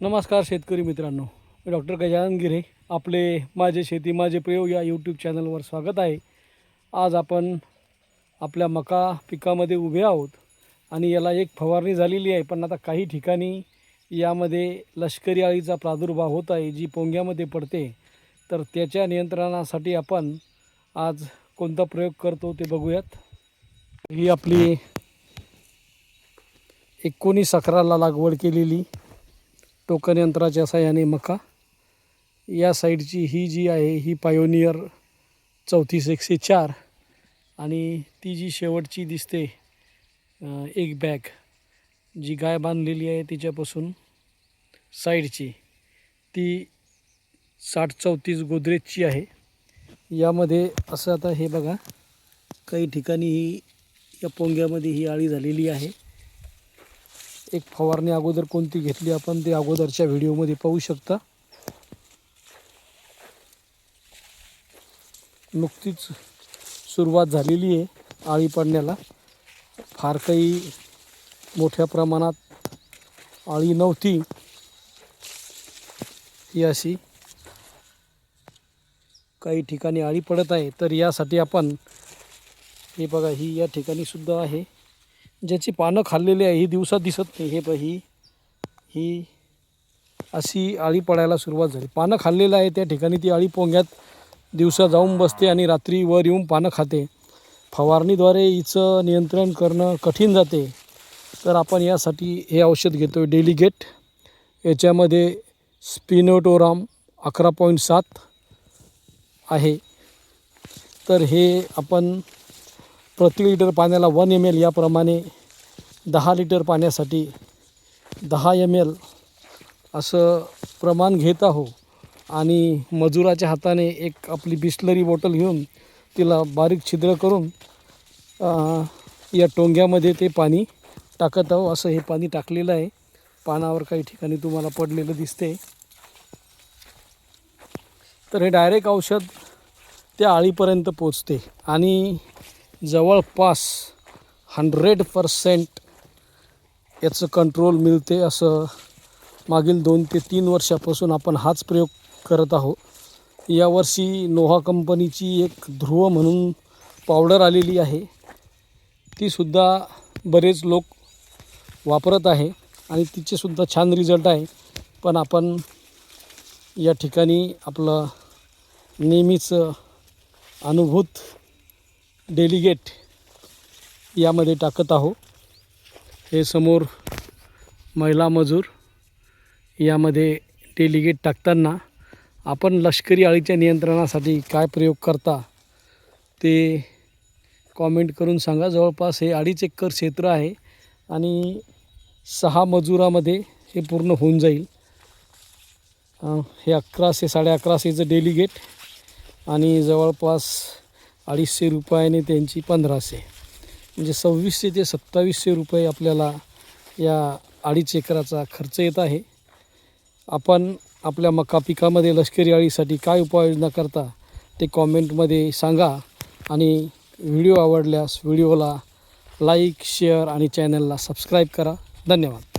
नमस्कार शेतकरी मित्रांनो. मी डॉक्टर गजानन गिरे. आपले माझे शेती माझे प्रयोग या यूट्यूब चॅनलवर स्वागत आहे. आज आपण आपल्या मका पिकामध्ये उभे आहोत आणि याला एक फवारणी झालेली आहे. पण आता काही ठिकाणी यामध्ये लष्करी अळीचा प्रादुर्भाव होत आहे जी पोंग्यामध्ये पडते. तर त्याच्या नियंत्रणासाठी आपण आज कोणता प्रयोग करतो ते बघूयात. ही आपली एकोणीस अकराला लागवड केलेली. टोकन यंत्राच्या साह्याने मका. या साईडची ही जी आहे ही पायोनियर चौतीस एकशे चार आणि ती जी शेवटची दिसते एक बॅग जी गाय बांधलेली आहे तिच्यापासून साईडची ती साठ चौतीस गोदरेजची आहे. यामध्ये असं आता हे बघा काही ठिकाणी ही या पोंग्यामध्ये ही आळी झालेली आहे. एक फवारणी अगोदर कोणती घेतली आपण ते अगोदरच्या व्हिडिओमध्ये पाहू शकता. नुकतीच सुरुवात झालेली आहे आळी पडण्याला. फार काही मोठ्या प्रमाणात आळी नव्हती. ही अशी काही ठिकाणी आळी पडत आहे. तर यासाठी आपण हे बघा ही या ठिकाणी सुद्धा आहे. ज्याची पानं खाल्लेली आहे ही दिवसात दिसत नाही. हे ही ही अशी आळी पडायला सुरुवात झाली. पानं खाल्लेलं आहे त्या ठिकाणी ती आळी पोंग्यात दिवसा जाऊन बसते आणि रात्री वर येऊन पानं खाते. फवारणीद्वारे हिचं नियंत्रण करणं कठीण जाते. तर आपण यासाठी हे औषध घेतो आहे डेलिगेट. याच्यामध्ये स्पिनोटोराम अकरा पॉईंट सात आहे. तर हे आपण प्रति लिटर पाण्याला वन एम एल याप्रमाणे दहा लिटर पाण्यासाठी दहा एम एल असं प्रमाण घेत आहो. आणि मजुराच्या हाताने एक आपली बिस्लरी बॉटल घेऊन तिला बारीक छिद्र करून या टोंग्यामध्ये ते पाणी टाकत आहो. असं हे पाणी टाकलेलं आहे. पानावर काही ठिकाणी तुम्हाला पडलेलं दिसते तर हे डायरेक्ट औषध त्या आळीपर्यंत पोचते. आणि जवळपास हंड्रेड पर्सेंट याचं कंट्रोल मिळते असं मागील दोन ते तीन वर्षापासून आपण हाच प्रयोग करत आहोत. यावर्षी नोहा कंपनीची एक ध्रुव म्हणून पावडर आलेली आहे. तीसुद्धा बरेच लोक वापरत आहे आणि तिचेसुद्धा छान रिझल्ट आहे. पण आपण या ठिकाणी आपलं नेहमीचं अनुभूत डेलिगेट यामध्ये टाकत आहो. हे समोर महिला मजूर यामध्ये डेलिगेट टाकताना आपण लष्करी अळीच्या नियंत्रणासाठी काय प्रयोग करता ते कॉमेंट करून सांगा. जवळपास हे अडीच एकर क्षेत्र आहे आणि सहा मजुरामध्ये हे पूर्ण होऊन जाईल. हे अकराशे साडे अकराशेचं डेलिगेट आणि जवळपास अडीचशे रुपयाने त्यांची पंधराशे. म्हणजे सव्वीसशे ते सत्तावीसशे रुपये आपल्याला या अडीच एकराचा खर्च येत आहे. आपण आपल्या मका पिकामध्ये लष्करी अळीसाठी काय उपाययोजना करता ते कॉमेंटमध्ये सांगा आणि व्हिडिओ आवडल्यास व्हिडिओला लाईक शेअर आणि चॅनलला सबस्क्राईब करा. धन्यवाद.